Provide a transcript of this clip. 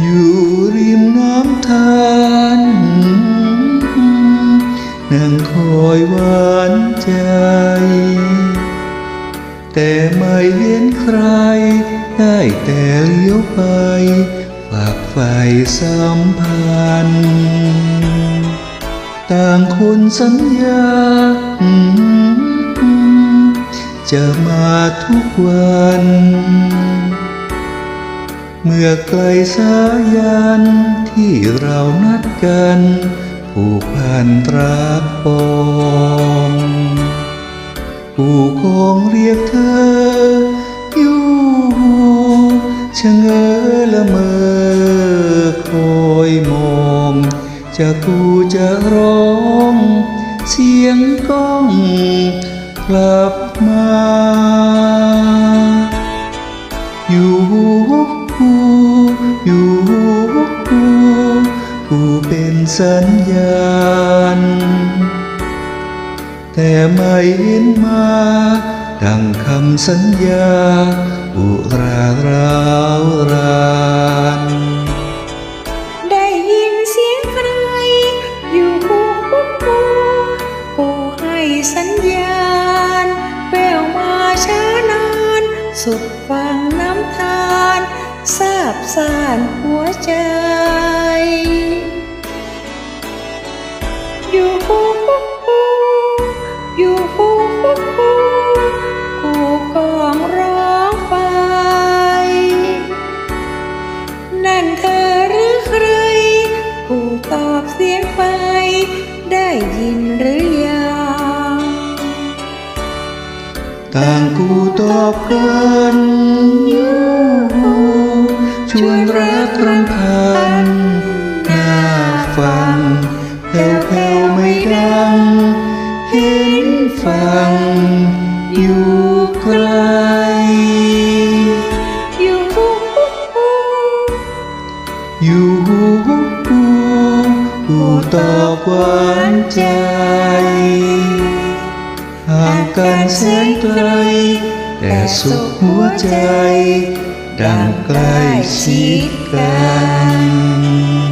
อยู่ริมน้ำทานนั่งคอยหวานใจ แต่ไม่เห็นใคร ได้แต่เลี้ยวไปฝากไฟสัมพันธ์ต่างคนสัญญา จะมาทุกวัน เมื่อไกลสายันที่เรานัดกันผูกพันตราปองผู้คงเรียกเธอ อยู่ชะเง้อละเมอคอยมองจะกูจะร้อง เสียงก้อง กลับมา อยู่ กูอยู่กูกูเป็นสัญญาณ แต่ไม่เห็นมาดังคำสัญญาอุราร้าวรานได้ยินเสียงใครอยู่หูหูหูกูให้สัญญาณแววมาช้านานสุดฟังานทราบสานหัวใจ อยู่หูหูหูอยู่หูหูหูกูกองร้องไป นั่นเธอหรือใครผู้ตอบเสียงไป ได้ยินหรือยังต่างกูตอบกันอยู่ชวน รำพันน่าฟังแผ่วๆไม่ดัง เห็นฟัง อยู่ไกลอยู่หูอยู่หูหูหูตอบหวานใจห่างกันแสนไกลแต่สุขหัวใจ ดังใกล้ชิดกัน